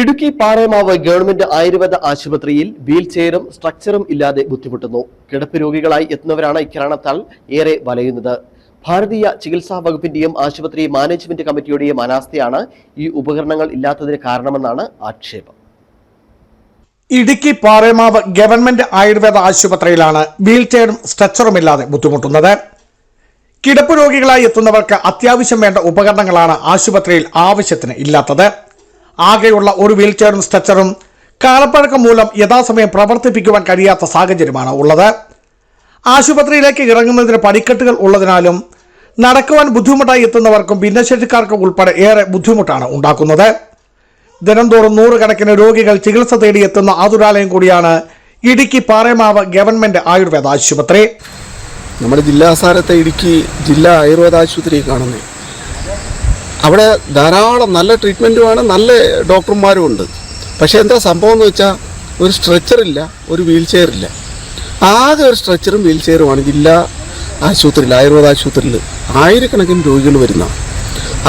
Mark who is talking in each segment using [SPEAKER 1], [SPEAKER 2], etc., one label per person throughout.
[SPEAKER 1] Idukki Paremavu government Ayurveda ആശുപത്രിയിൽ wheel ചെയറും സ്ട്രക്ചറും ഇല്ലാതെ ബുദ്ധിമുട്ടുന്നു. കിടപ്പ് രോഗികളായി എത്തുന്നവരാണ് ഇക്കാരണത്താൽ ഏറെ വലയുന്നത്. ഭാരതീയ ചികിത്സാ വകുപ്പിന്റെയും ആശുപത്രി മാനേജ്മെന്റ് കമ്മിറ്റിയുടെയും അനാസ്ഥയാണ് ഈ ഉപകരണങ്ങൾ ഇല്ലാത്തതിന് കാരണമെന്നാണ് ആക്ഷേപം.
[SPEAKER 2] ഇടുക്കി പാറേമാവ് ഗവൺമെന്റ് ആയുർവേദ ആശുപത്രിയിലാണ് വീൽ ചെയറും സ്ട്രെച്ചറും ഇല്ലാതെ ബുദ്ധിമുട്ടുന്നത്. കിടപ്പ് രോഗികളായി എത്തുന്നവർക്ക് അത്യാവശ്യം വേണ്ട ഉപകരണങ്ങളാണ് ആശുപത്രിയിൽ ആവശ്യത്തിന് ഇല്ലാത്തത്. ആകെയുള്ള ഒരു വീൽ ചെയറും സ്ട്രെച്ചറും കാലപ്പഴക്കം മൂലം യഥാസമയം പ്രവർത്തിപ്പിക്കുവാൻ കഴിയാത്ത സാഹചര്യമാണ് ഉള്ളത്. ആശുപത്രിയിലേക്ക് ഇറങ്ങുന്നതിന് പടിക്കെട്ടുകൾ ഉള്ളതിനാലും നടക്കുവാൻ ബുദ്ധിമുട്ടായി എത്തുന്നവർക്കും ഭിന്നശേഷിക്കാർക്കും ഉൾപ്പെടെ ഏറെ ബുദ്ധിമുട്ടാണ് ഉണ്ടാക്കുന്നത്. ദിനംതോറും നൂറുകണക്കിന് രോഗികൾ ചികിത്സ തേടിയെത്തുന്ന ആതുരാലയം കൂടിയാണ് ഇടുക്കി പാറേമാവ് ഗവൺമെന്റ് ആയുർവേദ ആശുപത്രി.
[SPEAKER 3] നമ്മുടെ ജില്ലാസാരത്തെ ഇടുക്കി ജില്ലാ ആയുർവേദ ആശുപത്രി കാണുന്നത് അവിടെ ധാരാളം നല്ല ട്രീറ്റ്മെന്റുമാണ് നല്ല ഡോക്ടർമാരും ഉണ്ട്. പക്ഷേ എന്താ സംഭവം എന്ന് വെച്ചാൽ ഒരു സ്ട്രെച്ചറില്ല ഒരു വീൽ ചെയറില്ല ആകെ ഒരു സ്ട്രെച്ചറും വീൽ ചെയറുമാണ് ജില്ലാ ആശുപത്രിയിൽ ആയുർവേദ ആശുപത്രിയിൽ ആയിരക്കണക്കിന് രോഗികൾ വരുന്ന.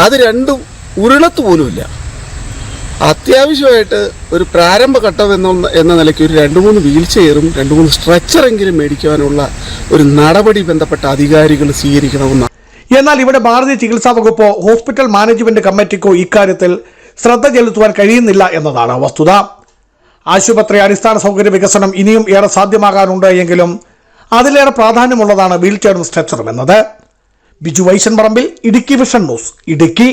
[SPEAKER 3] അത് രണ്ടും ഉരുളത്ത് പോലുമില്ല അത്യാവശ്യമായിട്ട് ഒരു പ്രാരംഭഘട്ടം എന്ന എന്ന നിലയ്ക്ക് ഒരു രണ്ട് മൂന്ന് വീൽ ചെയറും രണ്ട് മൂന്ന് സ്ട്രെച്ചറെങ്കിലും മേടിക്കുവാനുള്ള ഒരു നടപടി ബന്ധപ്പെട്ട അധികാരികൾ സ്വീകരിക്കണമെന്ന്
[SPEAKER 2] എന്നാൽ ഇവിടെ ഭാരതീയ ചികിത്സാ വകുപ്പോ ഹോസ്പിറ്റൽ മാനേജ്മെന്റ് കമ്മിറ്റിക്കോ ഇക്കാര്യത്തിൽ ശ്രദ്ധ ചെലുത്തുവാൻ കഴിയുന്നില്ല എന്നതാണ് വസ്തുത. ആശുപത്രി അടിസ്ഥാന സൗകര്യ വികസനം ഇനിയും ഏറെ സാധ്യമാകാനുണ്ട് എങ്കിലും അതിലേറെ പ്രാധാന്യമുള്ളതാണ് വീൽ ചെയറും സ്ട്രെച്ചറും എന്നത്. ബിജു വൈശൻ പറമ്പിൽ ഇടുക്കി വിഷൻ ന്യൂസ് ഇടുക്കി.